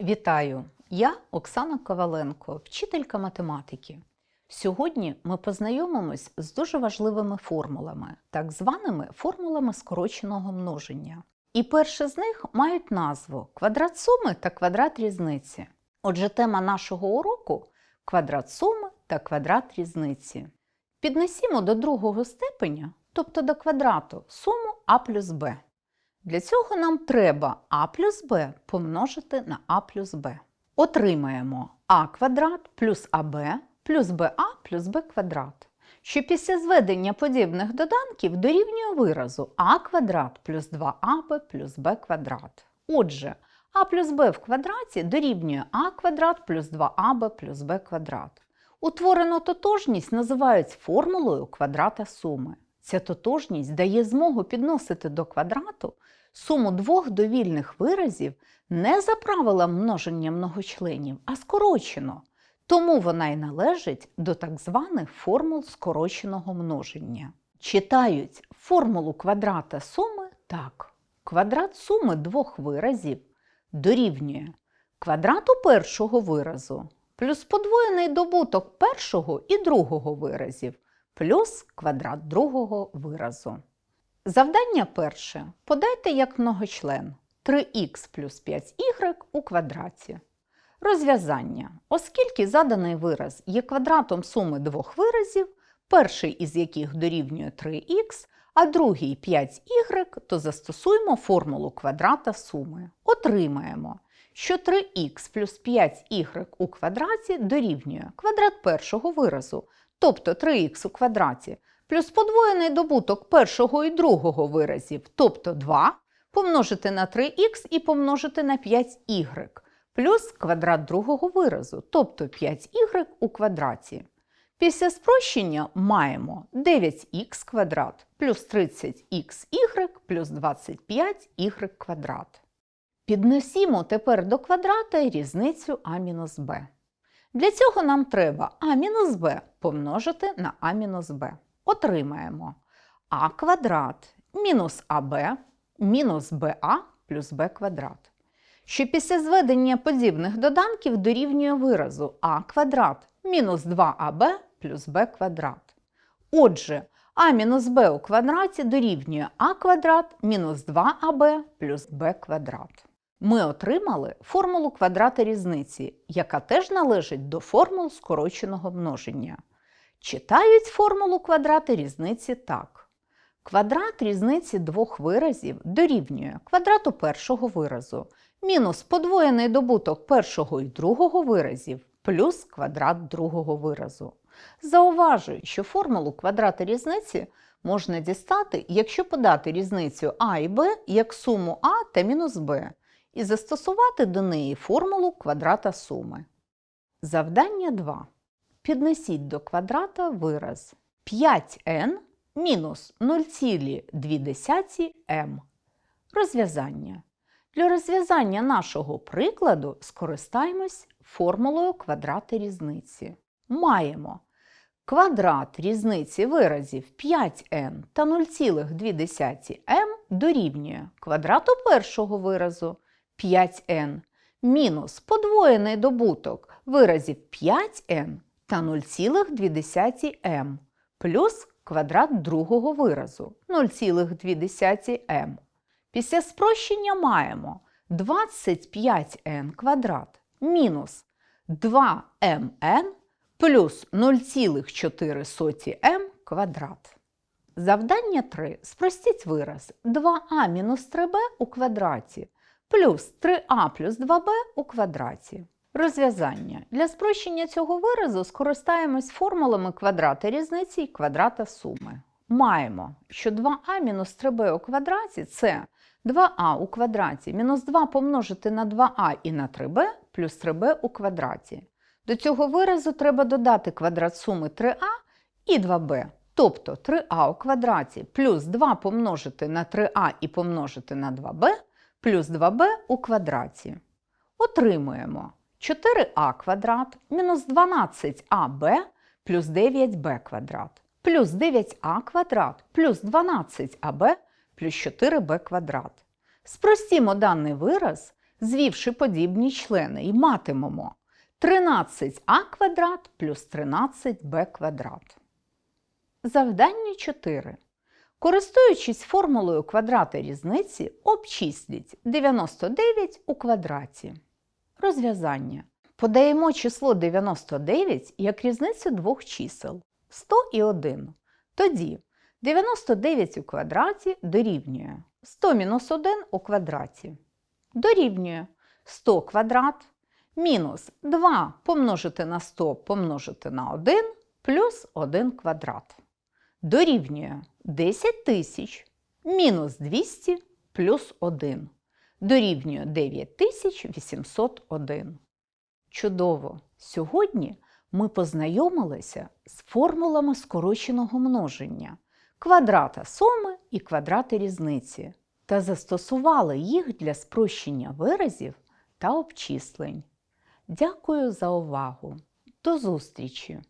Вітаю! Я Оксана Коваленко, вчителька математики. Сьогодні ми познайомимось з дуже важливими формулами, так званими формулами скороченого множення. І перше з них мають назву квадрат суми та квадрат різниці. Отже, тема нашого уроку квадрат суми та квадрат різниці. Піднесімо до другого степеня, тобто до квадрату, суму а плюс b. Для цього нам треба а плюс b помножити на а плюс b. Отримаємо а квадрат плюс аб плюс ба плюс b квадрат, що після зведення подібних доданків дорівнює виразу а квадрат плюс 2аб плюс b квадрат. Отже, а плюс b в квадраті дорівнює а квадрат плюс 2аб плюс b квадрат. Утворену тотожність називають формулою квадрата суми. Ця тотожність дає змогу підносити до квадрату суму двох довільних виразів не за правилом множення многочленів, а скорочено. Тому вона й належить до так званих формул скороченого множення. Читають формулу квадрата суми так. Квадрат суми двох виразів дорівнює квадрату першого виразу плюс подвоєний добуток першого і другого виразів плюс квадрат другого виразу. Завдання перше. Подайте як многочлен 3х плюс 5y у квадраті. Розв'язання. Оскільки заданий вираз є квадратом суми двох виразів, перший із яких дорівнює 3х, а другий 5y, то застосуємо формулу квадрата суми. Отримаємо, що 3х плюс 5y у квадраті дорівнює квадрат першого виразу, тобто 3х у квадраті, плюс подвоєний добуток першого і другого виразів, тобто 2, помножити на 3х і помножити на 5y, плюс квадрат другого виразу, тобто 5y у квадраті. Після спрощення маємо 9х квадрат плюс 30xy плюс 25y квадрат. Піднесімо тепер до квадрата різницю а мінус b. Для цього нам треба а мінус b помножити на а мінус b. Отримаємо а квадрат мінус аб мінус ба плюс b квадрат. Що після зведення подібних доданків дорівнює виразу а квадрат мінус 2аб плюс b квадрат. Отже, а мінус b у квадраті дорівнює а квадрат мінус 2аб плюс b квадрат. Ми отримали формулу квадрата різниці, яка теж належить до формул скороченого множення. Читають формулу квадрата різниці так. Квадрат різниці двох виразів дорівнює квадрату першого виразу мінус подвоєний добуток першого і другого виразів плюс квадрат другого виразу. Зауважую, що формулу квадрата різниці можна дістати, якщо подати різницю а і b як суму а та мінус b, і застосувати до неї формулу квадрата суми. Завдання 2. Піднесіть до квадрата вираз 5n мінус 0,2 m. Розв'язання. Для розв'язання нашого прикладу скористаємось формулою квадрата різниці. Маємо квадрат різниці виразів 5n та 0,2m дорівнює квадрату першого виразу 5n мінус подвоєний добуток виразів 5n та 0,2m плюс квадрат другого виразу 0,2m. Після спрощення маємо 25n квадрат мінус 2mn плюс 0,4m квадрат. Завдання 3. Спростіть вираз 2а мінус 3b у квадраті плюс 3а плюс 2b у квадраті. Розв'язання. Для спрощення цього виразу скористаємось формулами квадрата різниці і квадрата суми. Маємо, що 2а мінус 3b у квадраті це 2а у квадраті мінус 2 помножити на 2а і на 3b плюс 3b у квадраті. До цього виразу треба додати квадрат суми 3а і 2b, тобто 3а у квадраті плюс 2 помножити на 3а і помножити на 2b плюс 2b у квадраті. Отримуємо 4а квадрат мінус 12аб плюс 9b квадрат плюс 9а квадрат плюс 12аб плюс 4b квадрат. Спростімо даний вираз, звівши подібні члени, і матимемо 13а квадрат плюс 13b квадрат. Завдання 4. Користуючись формулою квадрата різниці, обчисліть 99 у квадраті. Розв'язання. Подаємо число 99 як різницю двох чисел 100 і 1. Тоді 99 у квадраті дорівнює 100 мінус 1 у квадраті. Дорівнює 100 квадрат мінус 2 помножити на 100 помножити на 1 плюс 1 квадрат. Дорівнює 10 тисяч мінус 200 плюс 1. Дорівнює 9801. Чудово! Сьогодні ми познайомилися з формулами скороченого множення квадрата суми і квадрати різниці та застосували їх для спрощення виразів та обчислень. Дякую за увагу! До зустрічі!